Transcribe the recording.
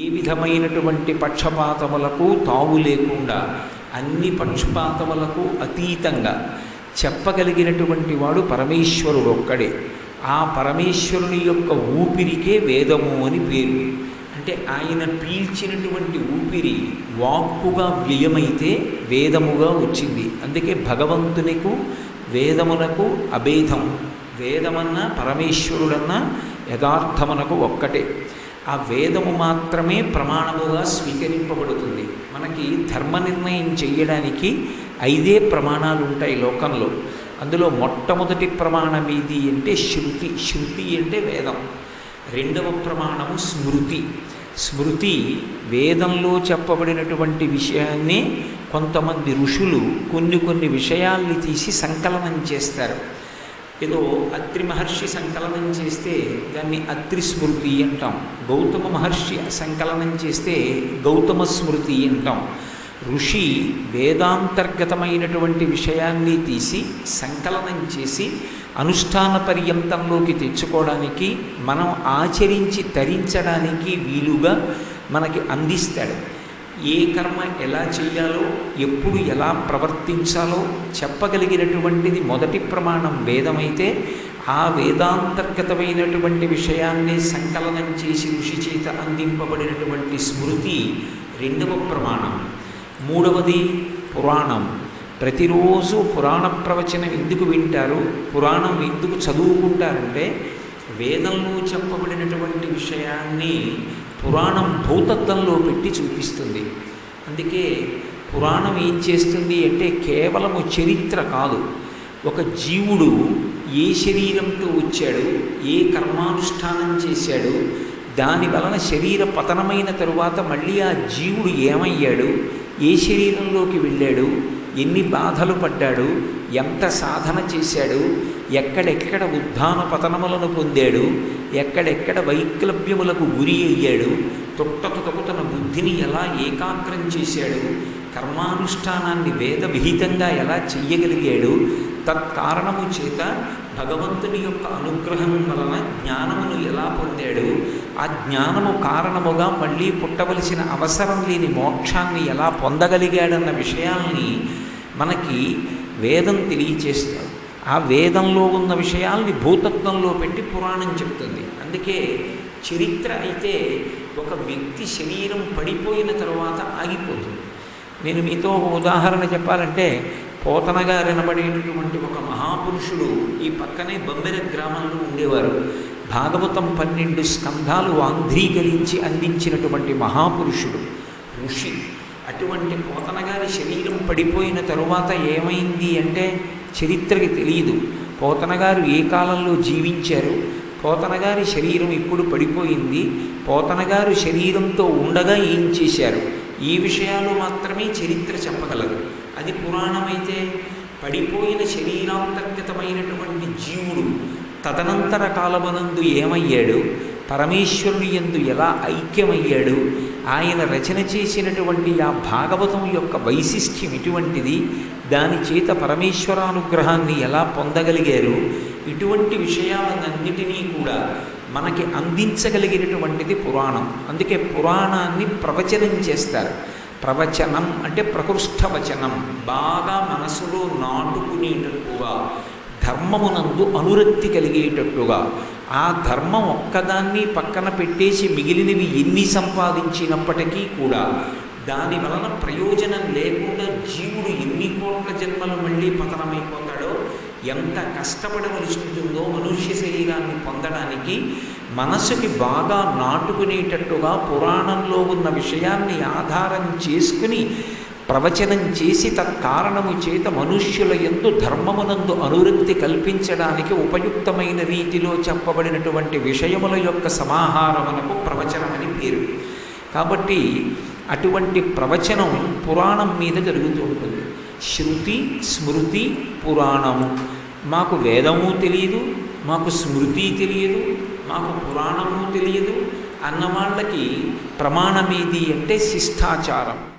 ఏ విధమైనటువంటి పక్షపాతములకు తావు లేకుండా అన్ని పక్షపాతములకు అతీతంగా చెప్పగలిగినటువంటి వాడు పరమేశ్వరుడు ఒక్కడే. ఆ పరమేశ్వరుని యొక్క ఊపిరికే వేదము అని పేరు. అంటే ఆయన పీల్చినటువంటి ఊపిరి వాక్కుగా వ్యయమైతే వేదముగా వచ్చింది. అందుకే భగవంతునికు వేదమునకు అభేదం. వేదమన్నా పరమేశ్వరుడన్నా యథార్థమునకు ఒక్కటే. ఆ వేదము మాత్రమే ప్రమాణముగా స్వీకరింపబడుతుంది. మనకి ధర్మ నిర్ణయం చేయడానికి ఐదే ప్రమాణాలు ఉంటాయి లోకంలో. అందులో మొట్టమొదటి ప్రమాణం ఏది అంటే శృతి. శృతి అంటే వేదం. రెండవ ప్రమాణము స్మృతి. స్మృతి వేదంలో చెప్పబడినటువంటి విషయాన్ని కొంతమంది ఋషులు కొన్ని కొన్ని విషయాల్ని తీసి సంకలనం చేస్తారు. ఏదో అత్రి మహర్షి సంకలనం చేస్తే దాన్ని అత్రి స్మృతి అంటాం. గౌతమ మహర్షి సంకలనం చేస్తే గౌతమ స్మృతి అంటాం. ఋషి వేదాంతర్గతమైనటువంటి విషయాన్ని తీసి సంకలనం చేసి అనుష్ఠాన పర్యంతంలోకి తెచ్చుకోవడానికి మనం ఆచరించి తరించడానికి వీలుగా మనకి అందిస్తాడు. ఏ కర్మ ఎలా చేయాలో ఎప్పుడు ఎలా ప్రవర్తించాలో చెప్పగలిగినటువంటిది మొదటి ప్రమాణం వేదమైతే ఆ వేదాంతర్గతమైనటువంటి విషయాన్ని సంకలనం చేసి ఋషి చేత అందింపబడినటువంటి స్మృతి రెండవ ప్రమాణం. మూడవది పురాణం. ప్రతిరోజు పురాణ ప్రవచనం ఎందుకు వింటారు? పురాణం ఎందుకు చదువుకుంటారంటే వేదంలో చెప్పబడినటువంటి విషయాన్ని పురాణం భూతత్వంలో పెట్టి చూపిస్తుంది. అందుకే పురాణం ఏం చేస్తుంది అంటే కేవలము చరిత్ర కాదు. ఒక జీవుడు ఏ శరీరంతో వచ్చాడు ఏ కర్మానుష్ఠానం చేశాడు దాని వలన శరీర పతనమైన తరువాత మళ్ళీ ఆ జీవుడు ఏమయ్యాడు ఏ శరీరంలోకి వెళ్ళాడు ఎన్ని బాధలు పడ్డాడు ఎంత సాధన చేశాడు ఎక్కడెక్కడ ఉద్ధాన పతనములను పొందాడు ఎక్కడెక్కడ వైక్లభ్యములకు గురి అయ్యాడు తొట్టతుటకు తన బుద్ధిని ఎలా ఏకాగ్రం చేశాడు కర్మానుష్ఠానాన్ని వేదవిహితంగా ఎలా చెయ్యగలిగాడు తత్కారణము చేత భగవంతుని యొక్క అనుగ్రహం వలన జ్ఞానమును ఎలా పొందాడు ఆ జ్ఞానము కారణముగా మళ్ళీ పుట్టవలసిన అవసరం లేని మోక్షాన్ని ఎలా పొందగలిగాడన్న విషయాల్ని మనకి వేదం తెలియచేస్తాడు ఆ వేదంలో ఉన్న విషయాల్ని భూతత్వంలో పెట్టి పురాణం చెప్తుంది. అందుకే చరిత్ర అయితే ఒక వ్యక్తి శరీరం పడిపోయిన తర్వాత ఆగిపోతుంది. నేను మీతో ఒక ఉదాహరణ చెప్పాలంటే పోతనగా వినబడేటటువంటి ఒక మహాపురుషుడు ఈ పక్కనే బొమ్మెర గ్రామంలో ఉండేవారు. భాగవతం పన్నెండు స్కంధాలు ఆంధ్రీకరించి అందించినటువంటి మహాపురుషుడు ఋషి. అటువంటి పోతనగారి శరీరం పడిపోయిన తరువాత ఏమైంది అంటే చరిత్రకి తెలియదు. పోతనగారు ఏ కాలంలో జీవించారు? పోతనగారి శరీరం ఇప్పుడు పడిపోయింది? పోతనగారు శరీరంతో ఉండగా ఏం చేశారు? ఈ విషయాలు మాత్రమే చరిత్ర చెప్పగలదు. అది పురాణమైతే పడిపోయిన శరీరాంతర్గతమైనటువంటి జీవుడు తదనంతర కాలమనందు ఏమయ్యాడు? పరమేశ్వరుని ఎందు ఎలా ఐక్యమయ్యాడు? ఆయన రచన చేసినటువంటి ఆ భాగవతం యొక్క వైశిష్ట్యం ఇటువంటిది. దాని చేత పరమేశ్వరానుగ్రహాన్ని ఎలా పొందగలిగారు? ఇటువంటి విషయాలన్నిటినీ కూడా మనకి అందించగలిగినటువంటిది పురాణం. అందుకే పురాణాన్ని ప్రవచనం చేస్తారు. ప్రవచనం అంటే ప్రకృష్టవచనం బాగా మనసులో నాటుకునేటట్టుగా ధర్మమునందు అనురక్తి కలిగేటట్టుగా ఆ ధర్మం ఒక్కదాన్ని పక్కన పెట్టేసి మిగిలినవి ఎన్ని సంపాదించినప్పటికీ కూడా దాని వలన ప్రయోజనం లేకుండా జీవుడు ఎన్ని కోట్ల జన్మలు మళ్ళీ పతనమైపోతాడో ఎంత కష్టపడవలసి ఉంటుందో మనుష్య శరీరాన్ని పొందడానికి మనసుకి బాగా నాటుకునేటట్టుగా పురాణంలో ఉన్న విషయాన్ని ఆధారం చేసుకుని ప్రవచనం చేసి తత్కారణము చేత మనుష్యుల ఎందు ధర్మమునందు అనురక్తి కల్పించడానికి ఉపయుక్తమైన రీతిలో చెప్పబడినటువంటి విషయముల యొక్క సమాహారమునకు ప్రవచనమని పేరు. కాబట్టి అటువంటి ప్రవచనం పురాణం మీద జరుగుతూ ఉంటుంది. శృతి స్మృతి పురాణము. మాకు వేదము తెలియదు మాకు స్మృతి తెలియదు మాకు పురాణము తెలియదు అన్న వాళ్ళకి ప్రమాణమేది అంటే శిష్టాచారం.